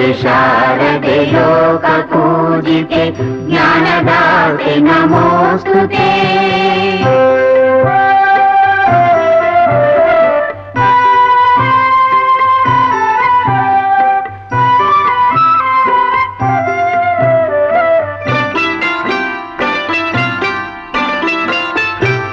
ತಾಯಿ ಶಾರದೆ ಲೋಕ ಪೂಜಿತೆ ಜ್ಞಾನದಾತೆ ನಮೋಸ್ತುತೆ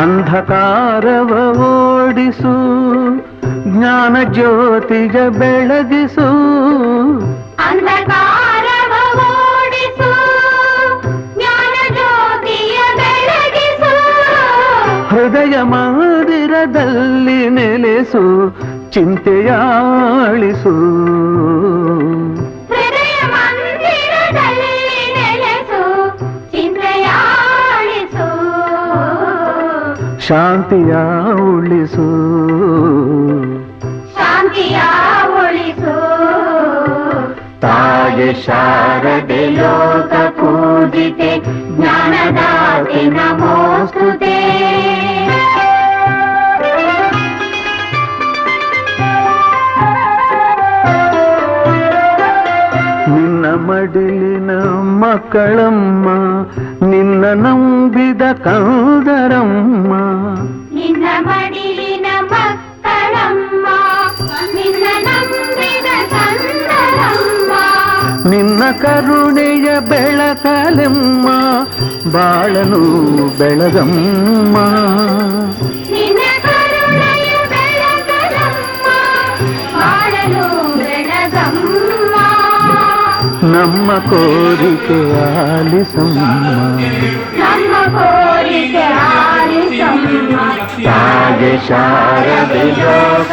ಅಂಧಕಾರವ ಓಡಿಸು ಜ್ಞಾನ ಜ್ಯೋತಿಯ ಬೆಳಗಿಸು ಅಂಧಕಾರವ ಓಡಿಸು ಜ್ಞಾನ ಜ್ಯೋತಿಯ ಬೆಳಗಿಸು ಹೃದಯ ಮಂದಿರದಲ್ಲಿ ನೆಲೆಸು ಚಿಂತೆಯಾಳಿಸು ಹೃದಯ ಮಂದಿರದಲ್ಲಿ ನೆಲೆಸು ಚಿಂತೆಯಾಳಿಸು ಶಾಂತಿಯ ಉಳಿಸು ತಾಯಿ ಶಾರದೆ ಲೋಕ ಪೂಜಿತೆ ಜ್ಞಾನದಾತೆ ನಮೋಸ್ತುತೆ ನಿನ್ನ ಮಡಿಲಿನ ಮಕ್ಕಳಮ್ಮ ನಿನ್ನ ನಂಬಿದ ಕಂದರಮ್ಮ ನಿನ್ನ ಮಡಿಲಿನ ಕರುಣೆಯ ಬೆಳಕಲೆಮ್ಮ ಬಾಳನು ಬೆಳಗಮ್ಮ ನಿನ್ನ ಕರುಣೆಯ ಬೆಳಗಲಮ್ಮ ಬಾಳಲು ಬೆಳಗಮ್ಮ ನಮ್ಮ ಕೋರಿಕೆ ಆಲಿಸಮ್ಮ ನಮ್ಮ ಕೋರಿಕೆ ಆಲಿಸಮ್ಮ ತಾಯಿ ಶಾರದೆ ಲೋಕ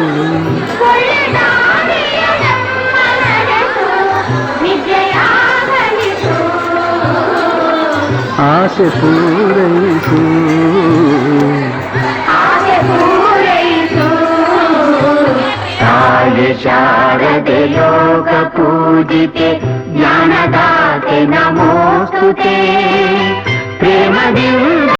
ఆశ పూరైసు శారద లోక పూజితే జ్ఞానదాతే నమోస్తుతే ప్రేమ